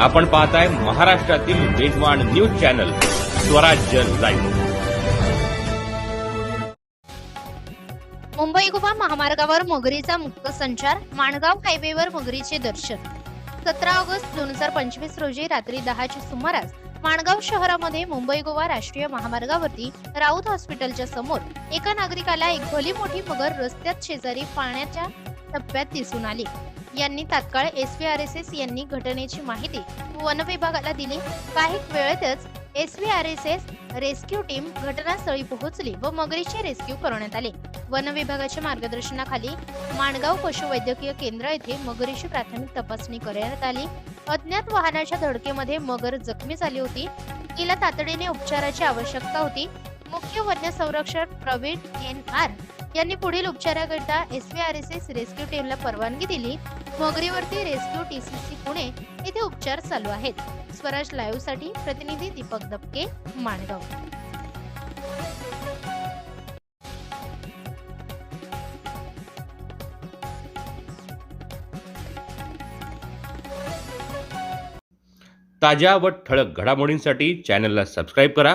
आपण पाहताय महाराष्ट्रातील वेगवान news channel Swarajya live. Mumbai Goa महामार्गावर मगरीचा मुक्त संचार माणगाव हायवेवर मगरीचे दर्शन. सतरा ऑगस्ट दोन हजार पंचवीस रोजी रात्री दहाच्या सुमारास माणगाव शहरामध्ये मुंबई गोवा राष्ट्रीय महामार्गावरती राऊत हॉस्पिटलच्या समोर एका नागरिकाला एक भली मोठी मगर रस्त्यात शेजारी पाण्याच्या टप्प्यात दिसून आली. यांनी तात्काळ S V R S S यांनी घटनेची माहिती वन विभागाला दिली. काही वेळेतच S V R S S rescue team घटनास्थळी पोहोचली व मगरीचे रेस्क्यू करण्यात आले. वन विभागाच्या मार्गदर्शनाखाली माणगाव पशुवैद्यकीय केंद्र येथे मगरीची प्राथमिक तपासणी करण्यात आली. अज्ञात वाहनाच्या धडकेमध्ये मगर जखमी झाली होती. तिला तातडीने उपचाराची आवश्यकता होती. मुख्य वन्य संरक्षक प्रवीण एन आर यांनी पुढील उपचाराकरिता S V R S S rescue टीमला परवानगी दिली. मगरीवरती रेस्क्यू टीसीसी पुणे येथे उपचार चालू आहेत. स्वराज लाईव्हसाठी प्रतिनिधी दीपक दबके माणगाव. ताज्या व ठळक घडामोडींसाठी चॅनलला सबस्क्राईब करा.